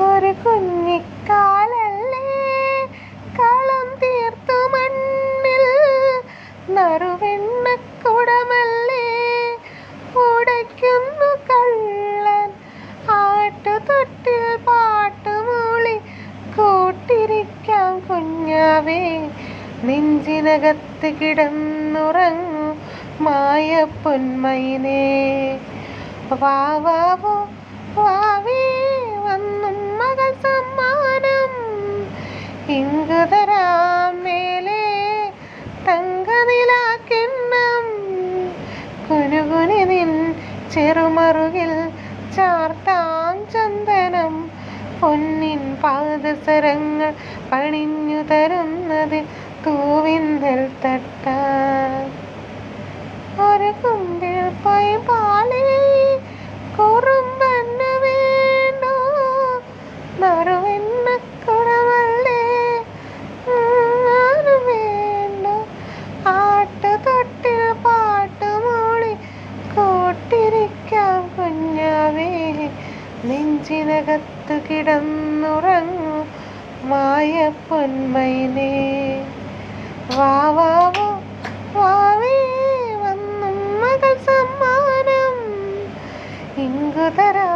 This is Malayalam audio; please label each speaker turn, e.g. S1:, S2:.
S1: ഒരു കുഞ്ഞിക്കാലല്ലേ? കളം തീർത്തു മണ്ണിൽ നറുവെണ്ണക്കുടമല്ലേ? ഉടയ്ക്കുന്നു കള്ളൻ ആട്ടുതൊട്ടിൽ പാട്ടുമൂളി കൂട്ടിരിക്കാം കുഞ്ഞാവേ. നെഞ്ചിനകത്ത് കിടന്നുറങ്ങു മായ പൊന്മയിനേ വാവാവോ വാവേ ഇങ്കുതരാം മേലെ തങ്കനിലാക്കിണ്ണം. കുനുകുനി നിൻ ചെറുമറുകിൽ ചാർത്താം ചന്ദനം. പൊന്നിൻ പാദസരങ്ങൾ പണിഞ്ഞു തരുന്നത് തൂവിന്തൽ തട്ട ഒരു കുമ്പിൽ പോയി കുറുമ്പന്നെ നെഞ്ചിനകത്ത് കിടന്നുറങ്ങു മായ പൊന്മയിനേ വാവാവോ വാവേ വന്നും മകൾ സമ്മാനം. ഇങ്കുതരാ